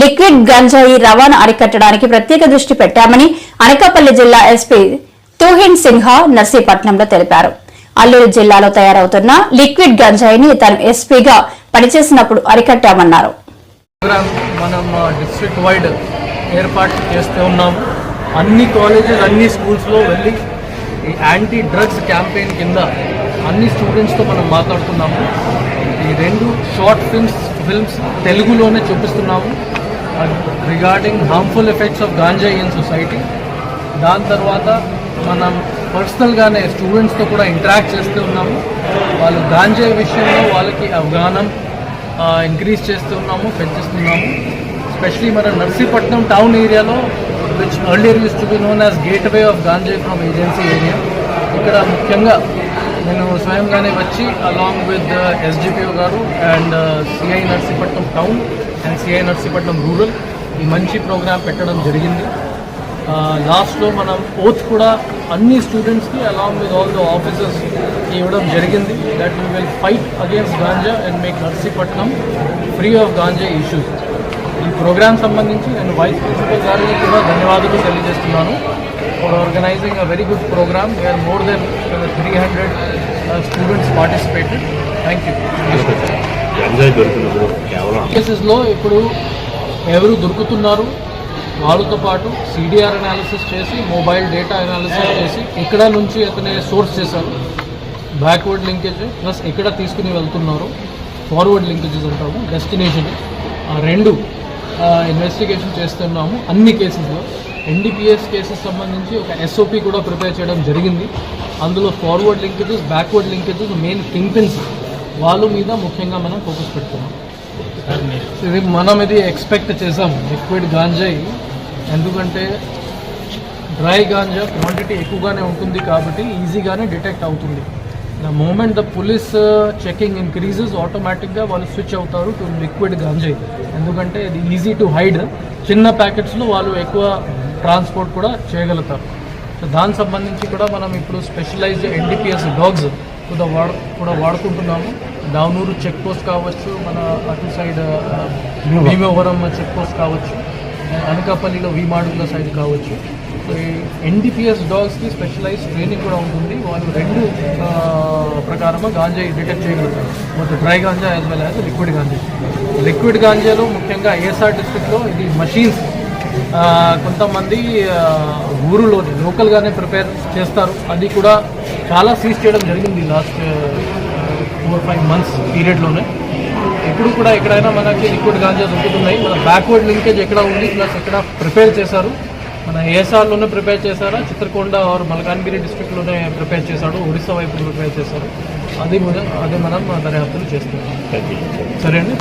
Liquid గంజాయి రవాణా అరికట్టడానికి ప్రత్యేక దృష్టి పెట్టామని అనకాపల్లి జిల్లా ఎస్పీ తుహిన్ సిన్హా నర్సీపట్నంలో తెలిపారు. అల్లూరు జిల్లాలో తయారవుతున్న లిక్విడ్ గంజాయిని తాను ఎస్పీగా పనిచేసినప్పుడు అరికట్టామన్నారు. మనం డిస్ట్రిక్ట్ వైడ్ ఏర్పాటు చేస్తూ ఉన్నాము అన్ని కాలేజెస్ అన్ని స్కూల్స్లో వెళ్ళి ఈ యాంటీ డ్రగ్స్ క్యాంపెయిన్ కింద అన్ని స్టూడెంట్స్తో మనం మాట్లాడుతున్నాము. ఈ రెండు షార్ట్ ఫిల్మ్స్ ఫిల్మ్స్ తెలుగులోనే చూపిస్తున్నాము. Regarding harmful effects of ganja in society దాని తర్వాత మనం పర్సనల్గానే స్టూడెంట్స్తో కూడా ఇంటరాక్ట్ చేస్తూ ఉన్నాము. వాళ్ళు గాంజా విషయంలో వాళ్ళకి అవగాహన ఇంక్రీజ్ చేస్తున్నాము పెంచిస్తున్నాము స్పెషలీ మన నర్సీపట్నం టౌన్ ఏరియాలో which earlier use to be known as gateway of ganja from agency area ఇక్కడ ముఖ్యంగా నేను స్వయంగానే వచ్చి అలాంగ్ విత్ ఎస్డిపిఓ గారు and CI uh, Narsipatnam town and CI Narsipatnam rural ఈ మంచి ప్రోగ్రామ్ పెట్టడం జరిగింది. లాస్ట్లో మనం ఓత్ కూడా అన్ని స్టూడెంట్స్కి along with all the officers ఇవ్వడం జరిగింది. That we will fight against ganja and make Narsipatnam free of ganja issues ఈ ప్రోగ్రామ్ సంబంధించి నేను వైస్ ప్రిన్సిపల్ గారికి కూడా ధన్యవాదాలు తెలియజేస్తున్నాను. For organising a very good programme where more than three hundred students participated thank you కేసెస్లో ఇప్పుడు ఎవరు దొరుకుతున్నారు? వాళ్ళతో పాటు సిడిఆర్ అనాలిసిస్ చేసి మొబైల్ డేటా అనాలిసిస్ చేసి ఇక్కడ నుంచి అతనే సోర్స్ చేశారు. బ్యాక్వర్డ్ లింకేజ్ ప్లస్ ఎక్కడ తీసుకుని వెళ్తున్నారు. ఫార్వర్డ్ లింకేజెస్ అంటాము డెస్టినేషన్ ఆ రెండు ఇన్వెస్టిగేషన్ చేస్తున్నాము అన్ని కేసెస్లో ఎన్డీపీఎస్ కేసెస్ సంబంధించి ఒక ఎస్ఓపి కూడా ప్రిపేర్ చేయడం జరిగింది. అందులో forward linkages backward linkages main kingpins వాళ్ళ మీద ముఖ్యంగా మనం ఫోకస్ పెడుతున్నాం. ఇది మనం ఇది ఎక్స్పెక్ట్ చేసాం. లిక్విడ్ గాంజాయి ఎందుకంటే డ్రై గాంజా క్వాంటిటీ ఎక్కువగానే ఉంటుంది కాబట్టి ఈజీగానే డిటెక్ట్ అవుతుంది. The moment the police checking increases ఆటోమేటిక్గా వాళ్ళు స్విచ్ అవుతారు టు లిక్విడ్ గాంజాయి ఎందుకంటే ఇది ఈజీ టు హైడ్ చిన్న ప్యాకెట్స్లో వాళ్ళు ఎక్కువ ట్రాన్స్పోర్ట్ కూడా చేయగలుగుతారు. సో దానికి సంబంధించి కూడా మనం ఇప్పుడు స్పెషలైజ్డ్ ఎన్డీపీఎస్ డాగ్స్ కూడా వాడు కూడా వాడుకుంటున్నాము. దావనూరు చెక్ పోస్ట్ కావచ్చు మన అటు సైడ్ భీమవరం. చెక్ పోస్ట్ కావచ్చు అనకాపల్లిలో వీమాడుగుల సైడ్ కావచ్చు. సో ఈ ఎన్డీపీఎస్ డాగ్స్కి స్పెషలైజ్ ట్రైనింగ్ కూడా ఉంటుంది. వాళ్ళు రెండు ప్రకారము గాంజా డిటెక్ట్ చేయగలుగుతారు. మొత్తం dry ganja as well as liquid ganja. Liquid గాంజాలో ముఖ్యంగా ఏఎస్ఆర్ డిస్ట్రిక్ట్లో ఇది మషీన్స్ కొంతమంది ఊరులోని లోకల్గానే ప్రిపేర్ చేస్తారు. అది కూడా చాలా సీజ్ చేయడం జరిగింది లాస్ట్ ఫోర్ ఫైవ్ మంత్స్ పీరియడ్లోనే. ఇప్పుడు కూడా ఎక్కడైనా మనకి లిక్విడ్ గాంజా దొరుకుతున్నాయి. మన బ్యాక్వర్డ్ లింకేజ్ ఎక్కడ ఉంది ప్లస్ ఎక్కడ ప్రిపేర్ చేశారు? మన ఏఎస్ఆర్లోనే ప్రిపేర్ చేశారా? చిత్రకొండ ఆర్ మల్కాన్గిరి డిస్ట్రిక్ట్లోనే ప్రిపేర్ చేశాడు ఒడిశా వైపు ప్రిపేర్ చేశారు? అది మనం అది మనం దర్యాప్తులు చేస్తున్నాం. సరే అండి.